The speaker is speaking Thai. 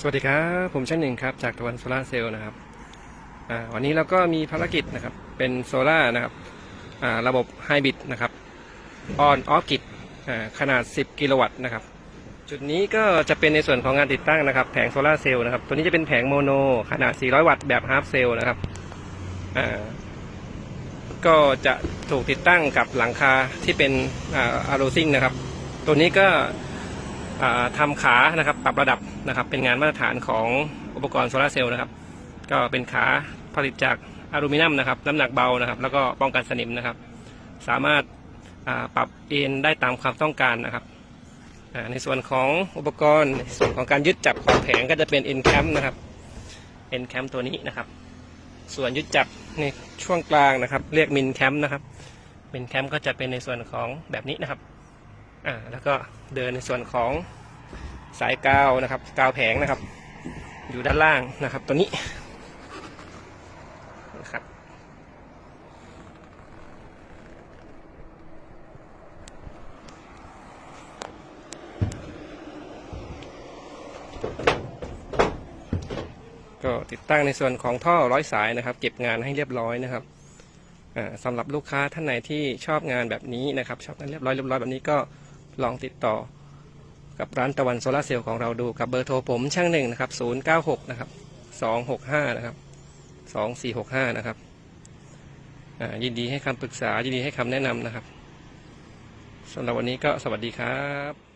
สวัสดีครับ ผมช่างหนึ่งครับ จากตะวันโซล่าเซลล์นะครับวันนี้เราก็มีภารกิจนะครับ เป็นโซล่านะครับระบบไฮบริดนะครับออนออฟกิดขนาด 10 กิโลวัตต์นะครับ จุดนี้ก็จะเป็นในส่วนของงานติดตั้งนะครับ แผงโซล่าเซลล์นะครับ ตัวนี้จะเป็นแผงโมโน ขนาด 400 วัตต์แบบฮาร์ฟเซลล์นะครับก็จะถูกติดตั้งกับหลังคาที่เป็นอาร์โรซิงนะครับ ตัวนี้ก็อ่าทำขานะครับปรับระดับ นะครับ เป็นงานมาตรฐานของอุปกรณ์โซลาเซลล์นะครับ ก็เป็นขาผลิตจากอลูมิเนียมนะครับ น้ำหนักเบานะครับ แล้วก็ป้องกันสนิมนะครับ สามารถปรับเอ็นได้ตามความต้องการนะครับ ในส่วนของอุปกรณ์ในส่วนของการยึดจับของแผงก็จะเป็น N cam นะครับ N cam ตัวนี้นะครับ ส่วนยึดจับในช่วงกลางนะครับ เรียกมินแคมนะครับมินแคมก็จะเป็นในส่วนของแบบนี้นะครับอ่าแล้วก็เดินในส่วนของ สายกาวนะครับ กาวแผงนะครับ อยู่ด้านล่างนะครับ ตัวนี้นะครับก็ติดตั้งในส่วนของท่อร้อยสายนะครับ เก็บงานให้เรียบร้อยนะครับสำหรับลูกค้าท่านไหนที่ชอบงานแบบนี้นะครับ ชอบงานเรียบร้อยเรียบร้อยแบบนี้ก็ลองติดต่อ กับร้านตะวันโซลาร์เซลล์ของเราดูกับเบอร์โทรผมช่างหนึ่งนะครับ096นะครับ265นะครับ2465นะครับอ่ายินดีให้คำปรึกษายินดีให้คำแนะนำนะครับสำหรับวันนี้ก็สวัสดีครับ